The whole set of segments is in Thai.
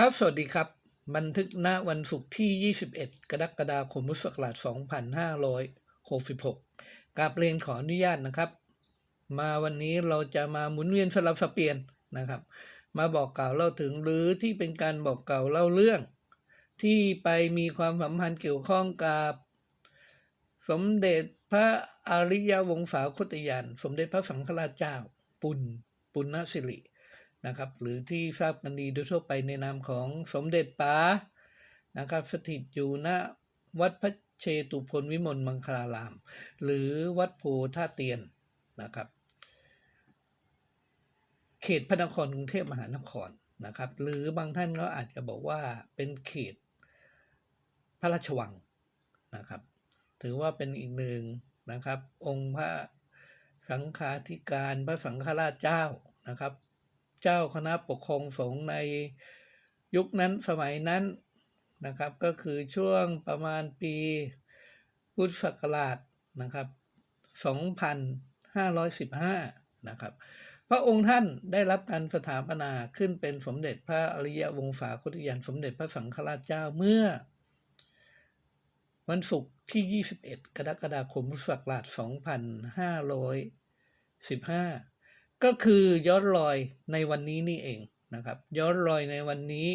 ครับ สวัสดีครับ บันทึกณวันศุกร์ที่ 21 กรกฎาคมพุทธศักราช2566กราบเรียนขออนุญาตนะครับ มาวันนี้เราจะมาหมุนเวียนสลับสเปลี่ยนนะครับ มาบอกกล่าวเล่าถึงหรือที่เป็นการบอกกล่าวเล่าเรื่อง ที่ไปมีความสัมพันธ์เกี่ยวข้องกับ สมเด็จพระอริยวงศาคตยาน สมเด็จพระสังฆราชเจ้า ปุณปุณณสิริ นะครับ หรือที่ทราบกันดีโดยทั่วไปในนามของสมเด็จป๋านะครับ สถิตอยู่ณวัดพระเชตุพนวิมลมังคลาราม หรือวัดโพท่าเตียนนะครับ เขตพระนครกรุงเทพมหานครนะครับ หรือบางท่านก็อาจจะบอกว่าเป็นเขตพระราชวังนะครับ ถือว่าเป็นอีกหนึ่งนะครับ องค์พระสังฆาธิการพระสังฆราชเจ้านะครับ เจ้าคณะปกครองสงฆ์ในยุคนั้นสมัยนั้นนะครับ ก็คือช่วงประมาณปีพุทธศักราชนะครับ 2515 นะครับ พระองค์ท่านได้รับการสถาปนาขึ้นเป็นสมเด็จพระอริยวงศาคตยานสมเด็จพระสังฆราชเจ้าเมื่อ วันศุกร์ที่ 21 กรกฎาคมพุทธศักราช 2515 ก็คือย้อนรอยในวันนี้นี่เองนะครับย้อนรอยในวันนี้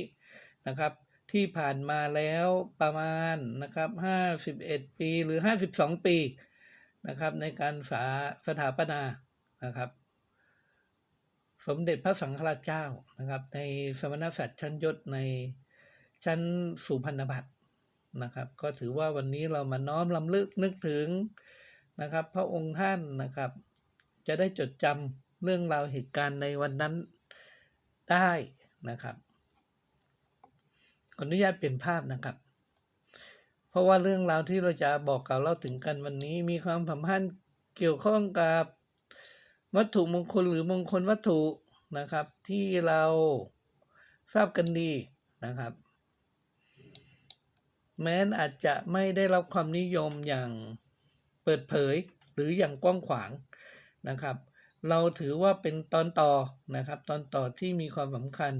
นะครับที่ผ่านมาแล้วประมาณนะครับ 51 ปีหรือ 52 ปีนะครับในการสาสถาปนานะครับ สมเด็จพระสังฆราชเจ้านะครับในสมณศักดิ์ชั้นยศในชั้นสุพรรณบัตรนะครับ ก็ถือว่าวันนี้เรามาน้อมลำลึกนึกถึงนะครับ พระองค์ท่านนะครับ จะได้จดจำ เรื่องราวเหตุการณ์ในวันนั้นได้นะครับ ขออนุญาตเปลี่ยนภาพนะครับ เพราะว่าเรื่องราวที่เราจะบอกกล่าวเล่าถึงกันวันนี้ มีความสัมพันธ์เกี่ยวข้องกับวัตถุมงคลหรือมงคลวัตถุนะครับ ที่เราทราบกันดีนะครับ แม้นอาจจะไม่ได้รับความนิยมอย่างเปิดเผยหรืออย่างกว้างขวางนะครับ เราถือว่าเป็นตอนต่อนะครับ ตอนต่อที่มีความสำคัญ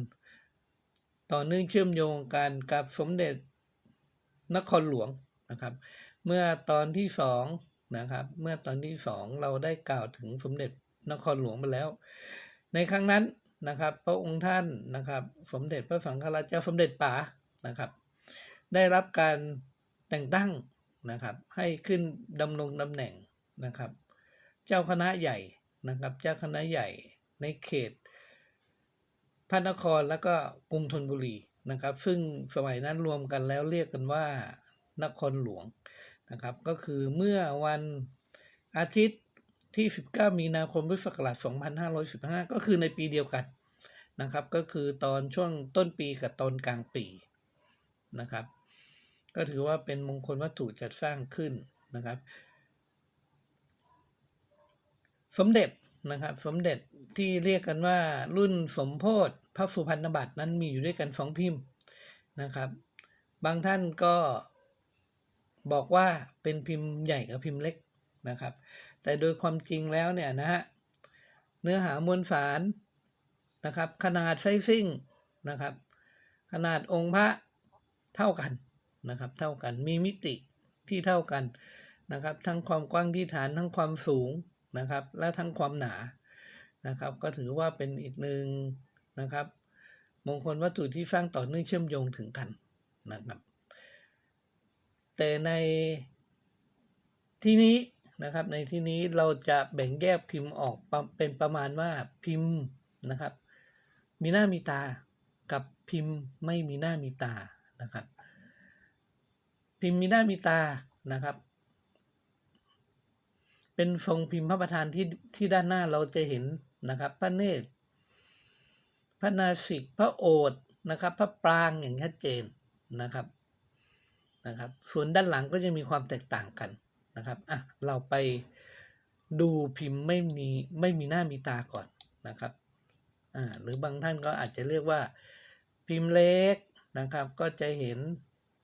ต่อเนื่องเชื่อมโยงกันกับสมเด็จนครหลวงนะครับ เมื่อตอนที่สองนะครับ เมื่อตอนที่สองเราได้กล่าวถึงสมเด็จนครหลวงไปแล้ว ในครั้งนั้นนะครับ พระองค์ท่านนะครับ สมเด็จพระสังฆราชเจ้าสมเด็จป๋านะครับ ได้รับการแต่งตั้งนะครับ ให้ขึ้นดำรงตำแหน่งนะครับ เจ้าคณะใหญ่ นะครับเจ้าคณะใหญ่ในเขตพระนครแล้วก็กรุงธนบุรีนะครับ ซึ่งสมัยนั้นรวมกันแล้วเรียกกันว่านครหลวงนะครับ ก็คือเมื่อวันอาทิตย์ที่ 19 มีนาคมพุทธศักราช 2515 ก็คือในปีเดียวกันนะครับ ก็คือตอนช่วงต้นปีกับตอนกลางปีนะครับ ก็ถือว่าเป็นมงคลวัตถุจัดสร้างขึ้นนะครับ สมเด็จนะครับ สมเด็จที่เรียกกันว่ารุ่นสมโพธิพระสุพรรณบัตรนั้นมีอยู่ด้วยกันสองพิมพ์นะครับ บางท่านก็บอกว่าเป็นพิมพ์ใหญ่กับพิมพ์เล็กนะครับ แต่โดยความจริงแล้วเนี่ยนะฮะเนื้อหามวลสารนะครับ ขนาดไซซิ่งนะครับ ขนาดองค์พระเท่ากันนะครับ เท่ากันมีมิติที่เท่ากันนะครับ ทั้งความกว้างที่ฐานทั้งความสูง นะครับ และทั้งความหนานะครับ ก็ถือว่าเป็นอีกหนึ่งนะครับ มงคลวัตถุที่สร้างต่อเนื่องเชื่อมโยงถึงกันนะครับ แต่ในที่นี้นะครับ ในที่นี้เราจะแบ่งแยกพิมพ์ออกเป็นประมาณว่าพิมพ์นะครับ มีหน้ามีตากับพิมพ์ไม่มีหน้ามีตานะครับ พิมพ์มีหน้ามีตานะครับ เป็นทรงพิมพ์พระประธานที่ที่ด้านหน้าเราจะเห็นนะครับ พระเนตร พระนาสิก พระโอษนะครับ พระปรางอย่างชัดเจนนะครับนะครับ ส่วนด้านหลังก็จะมีความแตกต่างกันนะครับอะเราไปดูพิมพ์ไม่มีไม่มีหน้ามีตาก่อนนะครับอ่าหรือบางท่านก็อาจจะเรียกว่าพิมพ์เล็กนะครับ ก็จะเห็น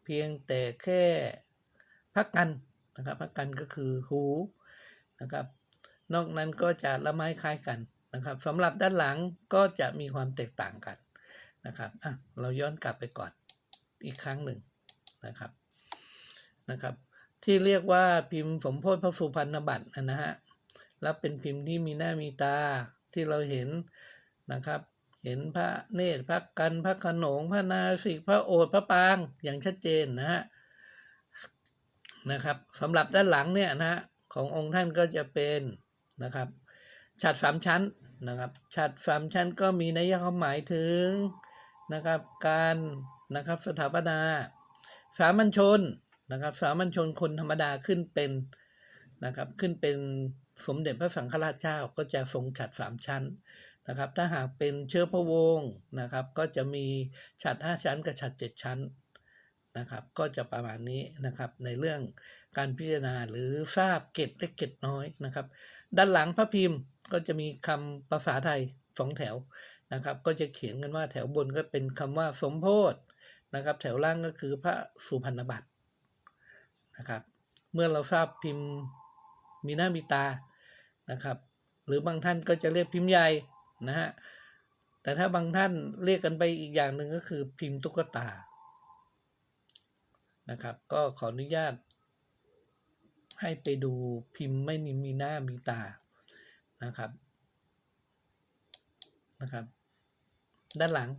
เพียงแต่แค่พักกันนะครับพักกันก็คือหู นะครับ นอกนั้นก็จะละไม้คล้ายกันนะครับสำหรับด้านหลังก็จะมีความแตกต่างกันนะครับอะเราย้อนกลับไปก่อนอีกครั้งหนึ่งนะครับนะครับ ที่เรียกว่าพิมพ์สมโพธิพระสุพรรณบัตรนะฮะแล้วเป็นพิมพ์ที่มีหน้ามีตาที่เราเห็นนะครับ เห็นพระเนตรพระกันพระขนงพระนาสิกพระโอษพระปางอย่างชัดเจนนะฮะนะครับสำหรับด้านหลังเนี่ยนะฮะ ขององค์ท่านก็จะเป็นนะครับฉัดสามชั้นนะครับฉัดสามชั้นก็มีนัยความหมายถึงนะครับการนะครับสถาปนา สามัญชนนะครับสามัญชนคนธรรมดาขึ้นเป็นนะครับขึ้นเป็นสมเด็จพระสังฆราชเจ้าก็จะทรงฉัดสามชั้นนะครับถ้าหากเป็นเชื้อพระวงศ์นะครับ ก็จะมีฉัดห้าชั้นกับฉัดเจ็ดชั้นนะครับ ก็จะประมาณนี้นะครับในเรื่อง การพิจารณาหรือทราบเกตและเกตน้อยนะครับ ด้านหลังพระพิมพ์ก็จะมีคำภาษาไทยสองแถวนะครับ ก็จะเขียนกันว่าแถวบนก็เป็นคำว่าสมโพธินะครับ แถวล่างก็คือพระสุพรรณบัตรนะครับ เมื่อเราทราบพิมพ์มีหน้ามีตานะครับ หรือบางท่านก็จะเรียกพิมพ์ใหญ่นะฮะแต่ถ้าบางท่านเรียกกันไปอีกอย่างหนึ่งก็คือพิมพ์ตุ๊กตานะครับ ก็ขออนุญาต ให้ไปดูพิมพ์ไม่มีหน้ามีตานะครับนะครับ ด้านหลัง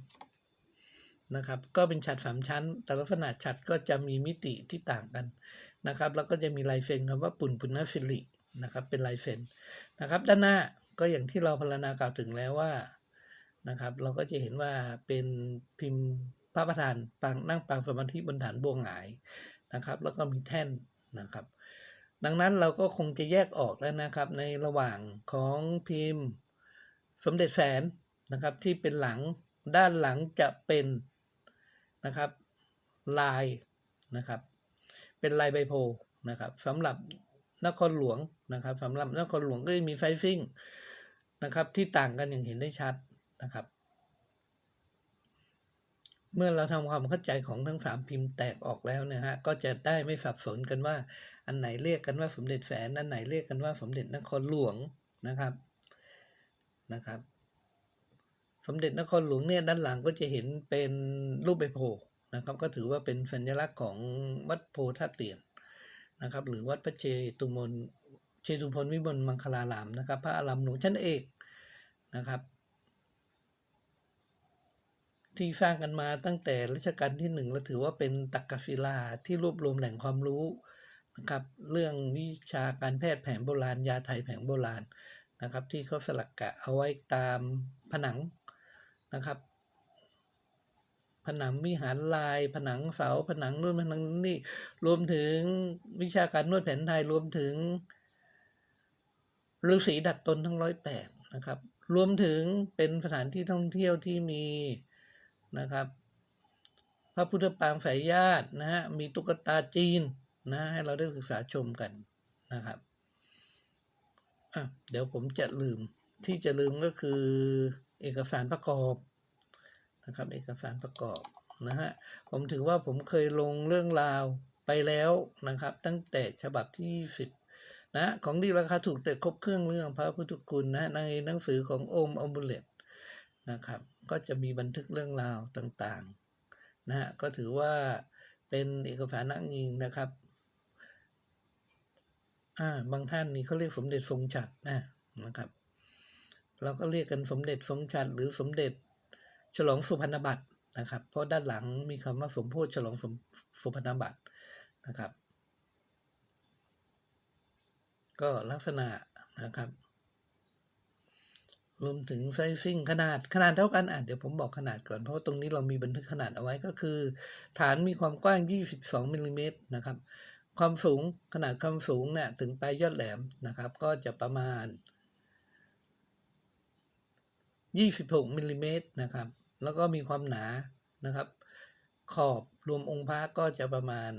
นะครับ ก็เป็นฉัดสามชั้น แต่ลักษณะฉัดก็จะมีมิติที่ต่างกันนะครับ แล้วก็จะมีลายเซ็นคำว่าปุ่นปุณณสิรินะครับ เป็นลายเซ็นนะครับ ด้านหน้าก็อย่างที่เราพรรณนากล่าวถึงแล้วว่านะครับ เราก็จะเห็นว่าเป็นพิมพ์พระประธานปางนั่งปางสมาธิบนฐานบัวหงายนะครับ แล้วก็มีแท่นนะครับ ดังนั้นเราก็คงจะแยกออกแล้วนะครับในระหว่างของพิมพ์สมเด็จแสนนะครับที่เป็นหลังด้านหลังจะเป็นนะครับลายนะครับเป็นลายใบโพนะครับสำหรับนครหลวงนะครับสำหรับนครหลวงก็จะมีไซซิ่งนะครับที่ต่างกันอย่างเห็นได้ชัดนะครับ เมื่อเราทำความเข้าใจของทั้งสามพิมพ์แตกออกแล้วนะฮะก็จะได้ไม่สับสนกันว่า อันไหนเรียกกันว่าสมเด็จแสนอันไหนเรียกกันว่าสมเด็จนครหลวงนะครับนะครับ สมเด็จนครหลวงเนี่ยด้านหลังก็จะเห็นเป็นรูปใบโพนะครับ ก็ถือว่าเป็นสัญลักษณ์ของวัดโพธาเตียนนะครับ หรือวัดพระเชตุมนเชตุพนวิมลมังคลารามนะครับ พระอารามหลวงชั้นเอกนะครับ ที่สร้างกันมาตั้งแต่รัชกาลที่หนึ่งและถือว่าเป็นตักกศิลาที่รวบรวมแหล่งความรู้นะครับเรื่องวิชาการแพทย์แผนโบราณยาไทยแผนโบราณนะครับ ที่เขาสลักกะเอาไว้ตามผนังนะครับ ผนังวิหารลาย ผนังเสาผนังนู่นผนังนี่รวมถึงวิชาการนวดแผนไทยรวมถึงฤาษีดัดตนทั้งร้อยแปดนะครับ รวมถึงเป็นสถานที่ท่องเที่ยวที่มี นะครับ พระพุทธปางสายญาตินะฮะมีตุ๊กตาจีนนะให้เราได้ศึกษาชมกันนะครับอะเดี๋ยวผมจะลืมที่จะลืมก็คือเอกสารประกอบนะครับ เอกสารประกอบนะฮะผมถือว่าผมเคยลงเรื่องราวไปแล้วนะครับ ตั้งแต่ฉบับที่10นะของดีราคาถูกแต่ครบเครื่องเรื่องพระพุทธคุณนะในหนังสือของโอมอมบุเลตนะครับ ก็จะมีบันทึกเรื่องราวต่างๆนะฮะก็ถือว่าเป็นเอกสารอ้างอิงนะครับอ่าบางท่านนี่เขาเรียกสมเด็จทรงฉัดนะนะครับ เราก็เรียกกันสมเด็จทรงฉัดหรือสมเด็จฉลองสุพรรณบัตรนะครับ เพราะด้านหลังมีคำว่าสมโพธิฉลองสมสุพรรณบัตรนะครับ ก็ลักษณะนะครับ รวมถึงไซซิ่งขนาดขนาดเท่ากันอะเดี๋ยวผมบอกขนาดก่อนเพราะว่าตรงนี้เรามีบันทึกขนาดเอาไว้ก็คือ ฐานมีความกว้าง 22มิลลิเมตรนะครับ ความสูงขนาดความสูงเนี่ยถึงปลายยอดแหลมนะครับ ก็จะประมาณ 26มิลลิเมตรนะครับ แล้วก็มีความหนานะครับ ขอบรวมองค์พระก็จะประมาณ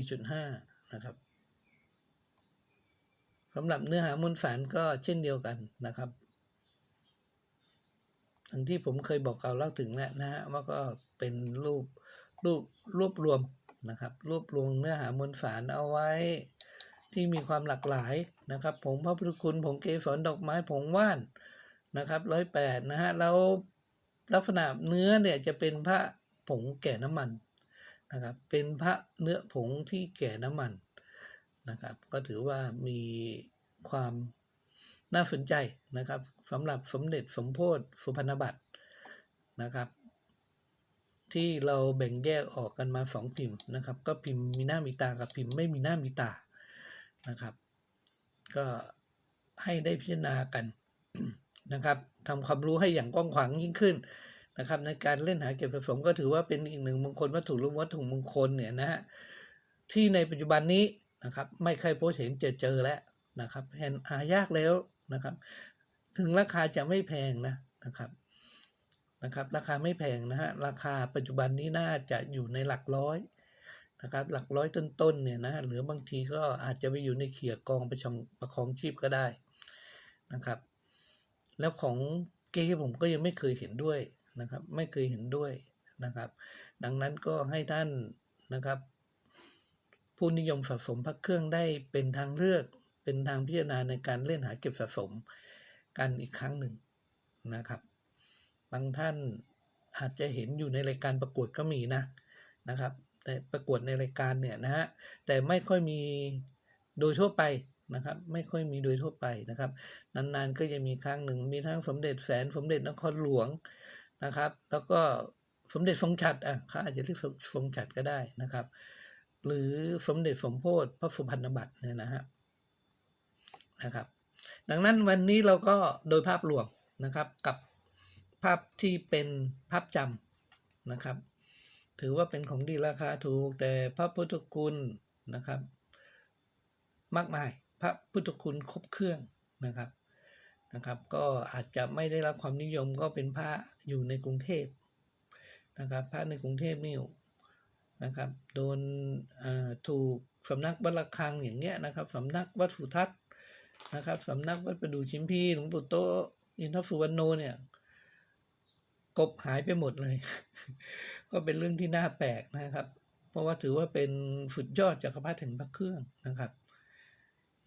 4.5 นะครับสำหรับเนื้อหามวลสารก็เช่นเดียวกันนะครับ อย่างที่ผมเคยบอกกล่าวเล่าถึงแล้วนะฮะว่าก็เป็นรูปรูปรวบรวมนะครับรวบรวมเนื้อหามวลสารเอาไว้ที่มีความหลากหลายนะครับผงพระพุทธคุณผงเกสรดอกไม้ผงว่านนะครับร้อยแปดนะฮะแล้วลักษณะเนื้อเนี่ยจะเป็นพระผงแก่น้ำมันนะครับเป็นพระเนื้อผงที่แก่น้ำมันนะครับก็ถือว่ามีความ น่าสนใจนะครับสำหรับสมเด็จสมโพธิสุพรรณบัตรนะครับ ที่เราแบ่งแยกออกกันมาสองพิมพ์นะครับ ก็พิมพ์มีหน้ามีตากับพิมพ์ไม่มีหน้ามีตานะครับ ก็ให้ได้พิจารณากันนะครับทำความรู้ให้อย่างกว้างขวางยิ่งขึ้นนะครับ ในการเล่นหาเก็บสะสมก็ถือว่าเป็นอีกหนึ่งมงคลวัตถุรือวัตถุมงคลเนี่ยนะฮะที่ในปัจจุบันนี้นะครับ ไม่ใครพบเห็นเจอเจอแล้วนะครับเห็นหายากแล้ว นะครับ ถึงราคาจะไม่แพงนะนะครับนะครับ ราคาไม่แพงนะฮะราคาปัจจุบันนี้น่าจะอยู่ในหลักร้อยนะครับหลักร้อยต้นๆเนี่ยนะหรือบางทีก็อาจจะไปอยู่ในเขียกองประชองประคองชีพก็ได้นะครับ แล้วของเก้ผมก็ยังไม่เคยเห็นด้วยนะครับ ไม่เคยเห็นด้วยนะครับ ดังนั้นก็ให้ท่านนะครับ ผู้นิยมสะสมพระเครื่องได้เป็นทางเลือก เป็นทางพิจารณาในการเล่นหาเก็บสะสมกันอีกครั้งหนึ่งนะครับ บางท่านอาจจะเห็นอยู่ในรายการประกวดก็มีนะนะครับ แต่ประกวดในรายการเนี่ยนะฮะแต่ไม่ค่อยมีโดยทั่วไปนะครับ ไม่ค่อยมีโดยทั่วไปนะครับ นานๆก็จะมีครั้งหนึ่งมีทั้งสมเด็จแสนสมเด็จนครหลวงนะครับ แล้วก็สมเด็จทรงฉัตรอะเขาอาจจะเรียกทรงฉัตรก็ได้นะครับ หรือสมเด็จสมโพธิพระสุพรรณบัตรเนี่ยนะฮะ นะครับ ดังนั้นวันนี้เราก็โดยภาพรวมนะครับกับภาพที่เป็นภาพจำนะครับ ถือว่าเป็นของดีราคาถูกแต่พระพุทธคุณนะครับ มากมายพระพุทธคุณครบเครื่องนะครับนะครับ ก็อาจจะไม่ได้รับความนิยมก็เป็นพระอยู่ในกรุงเทพนะครับพระในกรุงเทพนี่นะครับ โดนถูกสำนักวัดระฆังอย่างเนี้ยนะครับสำนักวัดสุทัศน์ นะครับสำนักวัดประดู่ชิมพีหลวงปู่โตอินทสุวรรณโนเนี่ยกบหายไปหมดเลย ก็เป็นเรื่องที่น่าแปลกนะครับ เพราะว่าถือว่าเป็นสุดยอดจักรพรรดิแห่งพระเครื่องนะครับ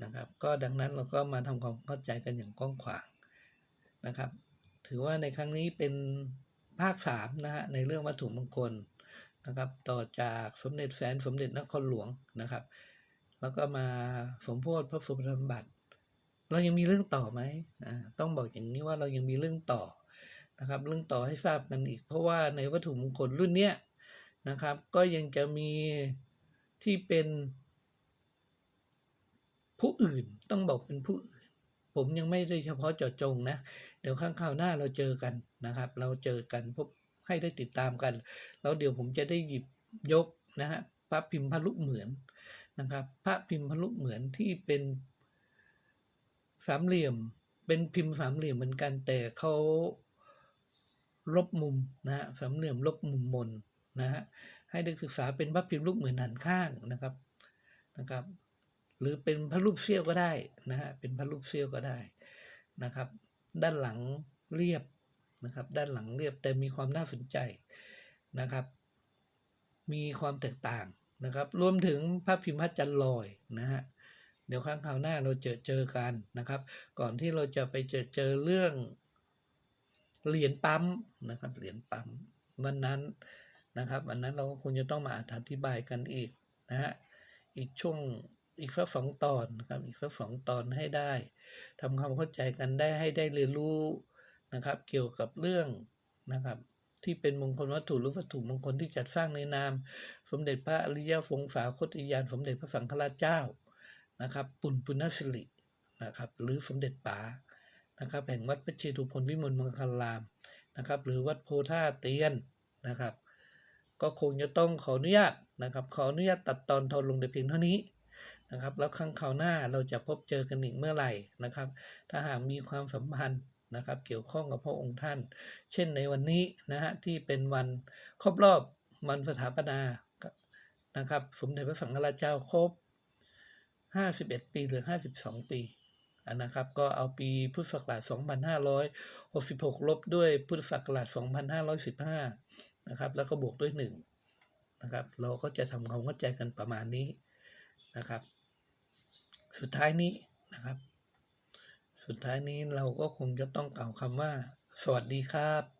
นะครับ ก็ดังนั้นเราก็มาทำความเข้าใจกันอย่างกว้างขวางนะครับ ถือว่าในครั้งนี้เป็นภาคสามนะฮะในเรื่องวัตถุมงคลนะครับ ต่อจากสมเด็จแสนสมเด็จนครหลวงนะครับ แล้วก็มาสมโพธิพระสุพรรณบัตร เรายังมีเรื่องต่อไหมต้องบอกอย่างนี้ว่าเรายังมีเรื่องต่อนะครับ เรื่องต่อให้ทราบกันอีก เพราะว่าในวัตถุมงคลรุ่นเนี้ยนะครับ ก็ยังจะมีที่เป็นผู้อื่นต้องบอกเป็นผู้อื่น ผมยังไม่ได้เฉพาะเจาะจงนะ เดี๋ยวข้างข่าวหน้าเราเจอกันนะครับ เราเจอกันพบให้ได้ติดตามกัน แล้วเดี๋ยวผมจะได้หยิบยกนะฮะพระพิมพ์พระลุกเหมือนนะครับ พระพิมพ์พระลุกเหมือนที่เป็น สามเหลี่ยม เป็นพิมพ์สามเหลี่ยมเหมือนกัน แต่เขาลบมุมนะฮะสามเหลี่ยมลบมุมมนนะฮะให้ได้ศึกษาเป็นพระพิมพ์ลูกเหมือนหันข้างนะครับนะครับ หรือเป็นพระรูปเสี้ยวก็ได้นะฮะเป็นพระรูปเสี้ยวก็ได้นะครับ ด้านหลังเรียบนะครับ ด้านหลังเรียบแต่มีความน่าสนใจนะครับ มีความแตกต่างนะครับ รวมถึงพระพิมพ์พระจันทร์ลอยนะฮะ เดี๋ยวครั้งคราวหน้าเราเจอเจอกันนะครับ ก่อนที่เราจะไปเจอเจอเรื่องเหรียญปั๊มนะครับเหรียญปั๊มวันนั้นนะครับวันนั้นเราก็คงจะต้องมาอธิบายกันอีกนะฮะอีกช่วงอีกสักสองตอนนะครับอีกสักสองตอนให้ได้ทำความเข้าใจกันได้ให้ได้เรียนรู้นะครับ เกี่ยวกับเรื่องนะครับ ที่เป็นมงคลวัตถุหรือวัตถุมงคลที่จัดสร้างในนาม สมเด็จพระอริยวงศาคติยานสมเด็จพระสังฆราชเจ้า นะครับปุณปุณสิรินะครับหรือสมเด็จป๋านะครับแห่งวัดพระเชตุพนวิมลมังคลารามนะครับหรือวัดโพธาเตียนนะครับ ก็คงจะต้องขออนุญาตนะครับขออนุญาตตัดตอนทอนลงแต่เพียงเท่านี้นะครับแล้วครั้งคราวหน้าเราจะพบเจอกันอีกเมื่อไหร่นะครับ ถ้าหากมีความสัมพันธ์นะครับเกี่ยวข้องกับพระองค์ท่าน เช่นในวันนี้นะฮะที่เป็นวันครบรอบวันสถาปนานะครับสมเด็จพระสังฆราชเจ้าครบ 51 ปีหรือ 52 ปีนะครับ ก็เอาปีพุทธศักราช 2566 ลบด้วยพุทธศักราช 2515 นะครับ แล้วก็บวกด้วย 1 นะครับ เราก็จะทำความเข้าใจกันประมาณนี้นะครับ สุดท้ายนี้นะครับ สุดท้ายนี้เราก็คงจะต้องกล่าวคำว่า สวัสดีครับ